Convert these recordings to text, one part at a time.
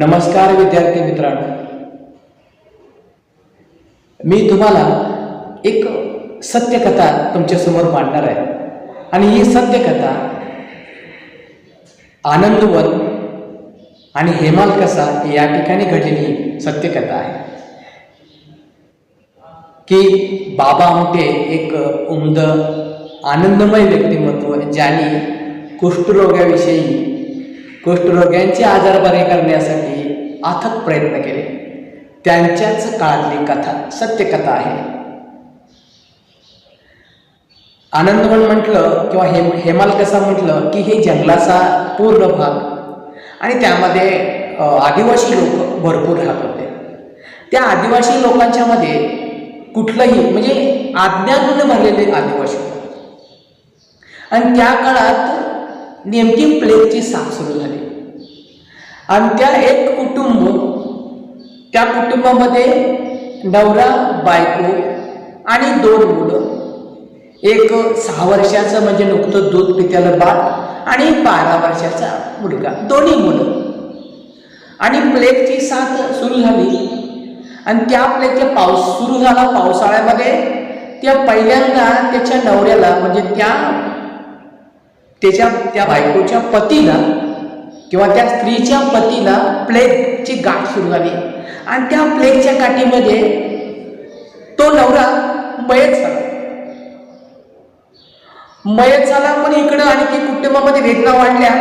नमस्कार विद्यार्थी मित्रांनो. मी तुम्हाला एक सत्यकथा तुमच्यासमोर मांडणार आहे. आणि ही सत्यकथा आनंदवन आणि हेमाल कसा या ठिकाणी घडलेली सत्यकथा आहे. की बाबा मोठे एक उमद आनंदमय व्यक्तिमत्व ज्यांनी कुष्ठरोगाविषयी कुष्ठरोग्यांचे आजार बरे करण्यासाठी अथक प्रयत्न केले. त्यांच्याच काळातली कथा सत्यकथा आहे. आनंदवन म्हटलं किंवा हेम हेमाल कसा म्हटलं की हे जंगलाचा पूर्ण भाग. आणि त्यामध्ये आदिवासी लोक भरपूर राहत होते. त्या आदिवासी लोकांच्या मध्ये कुठलंही म्हणजे आज्ञान भरलेले आदिवासी आणि त्या काळात नेमकी प्लेगची साथ सुरू झाली. आणि त्या एक कुटुंब त्या कुटुंबामध्ये नवरा बायको आणि दोन मुलं. एक सहा वर्षाचं म्हणजे नुकतं दूध पित्याला बाळ आणि बारा वर्षाचा मुलगा. दोन्ही मुलं. आणि प्लेगची साथ सुरू झाली. आणि त्या प्लेगचा पाऊस सुरू झाला पावसाळ्यामध्ये. त्या पहिल्यांदा त्याच्या नवऱ्याला म्हणजे त्या त्याच्या त्या बायकोच्या पतीला किंवा त्या स्त्रीच्या पतीला प्लेगची गाठ सुरू झाली. आणि त्या प्लेगच्या गाठीमध्ये तो नवरा मयत झाला. मयत झाला पण इकडं आणखी कुटुंबामध्ये वेदना वाढल्या.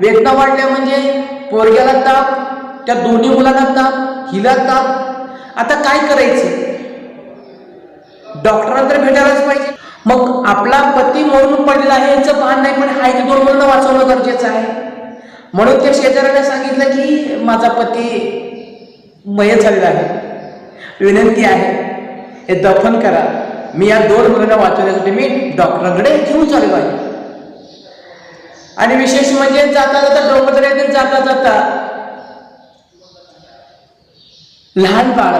वेदना वाढल्या म्हणजे पोरग्याला ताप त्या दोन्ही मुलांना ताप हिला ताप. आता काय करायचं? डॉक्टरांना तर भेटायलाच पाहिजे. मग आपला पती मरून पडलेला आहे याचं भान नाही पण हाय ते दोन मुलांना वाचवणं गरजेचं आहे. म्हणून त्या शेजाऱ्याने सांगितलं की माझा पती मयत झालेला आहे. विनंती आहे हे दफन करा. मी या दोन मुलांना वाचवण्यासाठी मी डॉक्टरांकडे घेऊन चाललो आहे. आणि विशेष म्हणजे जाता जाता डोंगरदऱ्यातील जाता जाता लहान बाळ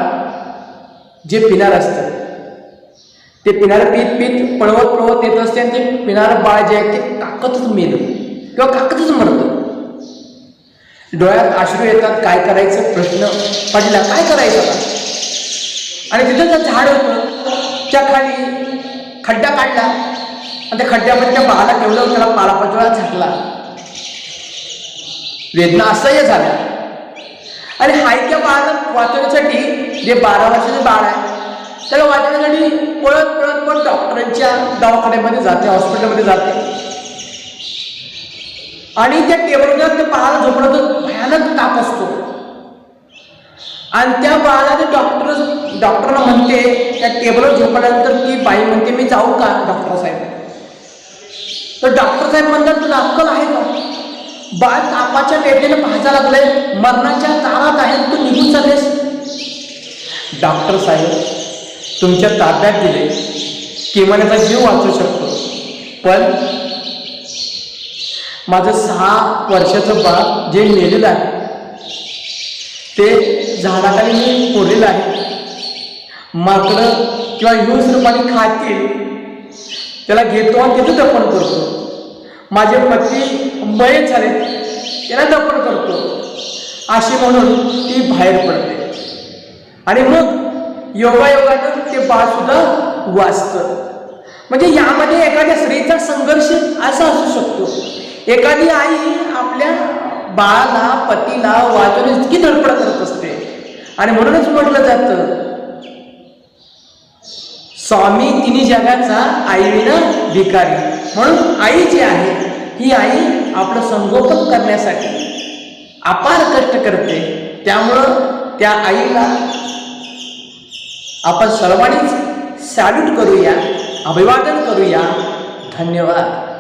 जे पिणार असतं ते पिणार पीत पीत पळवत पळवत येत असते आणि ते पिणार बाळ जे आहे ते काकतच मेलं. किंवा काकतच मरतं. डोळ्यात आश्रू येतात काय करायचं? प्रश्न पडला काय करायचं आता? आणि तिथं जर झाड होतं त्या खाली खड्डा काढला. आणि त्या खड्ड्यामध्ये त्या बाळाला ठेवलं त्याला पालापाचोळा झाकला. वेदना असह्य झाल्या. आणि हायक्या बाळाला वाचवण्यासाठी जे बारा वर्षाचे बाळ आहे त्याला वाचवण्यासाठी पळत पळत पण डॉक्टरांच्या दवाखान्यामध्ये जाते हॉस्पिटलमध्ये जाते. आणि त्या टेबलवर त्या बाळाला झोपण्याचा भयानक ताप असतो. आणि त्या बाळाला ते डॉक्टर डॉक्टरला म्हणते त्या टेबलवर झोपल्यानंतर ती बाई म्हणते मी जाऊ का डॉक्टर साहेब? तर डॉक्टर साहेब म्हणतात तुला अक्कल आहे का? बाळ तापाच्या वेदनेनं भाजा लागलंय मरणाच्या तारात आहे तू निघून चाललेस. डॉक्टर साहेब तुमच्या ताब्यात दिले किंवा त्याचा जीव वाचू शकतो. पण माझं सहा वर्षाचं बाळ जे नेलेलं आहे ते झाडाखाली मी कोरलेलं आहे. माकडं किंवा हिंस रूपाने खातील त्याला घेतो आणि तिथं दफन करतो. माझे पती बळेच झाले त्याला दफन करतो. अशी म्हणून ती बाहेर पडते. आणि मग योगायोगानं ते बाळ सुद्धा वाचतं. म्हणजे यामध्ये एखाद्या स्त्रीचा संघर्ष असा असू शकतो. एखादी आई आपल्या बाळाला पतीला वाचून इतकी धडपड करत असते. आणि म्हणूनच म्हटलं जातं स्वामी तिन्ही जगाचा आईविना भिकारी. म्हणून आई जी आहे ही आई आपलं संगोपन करण्यासाठी अपार कष्ट करते. त्यामुळं त्या आईला आपण सर्वांनीच सॅल्यूट करूया अभिवादन करूया. धन्यवाद.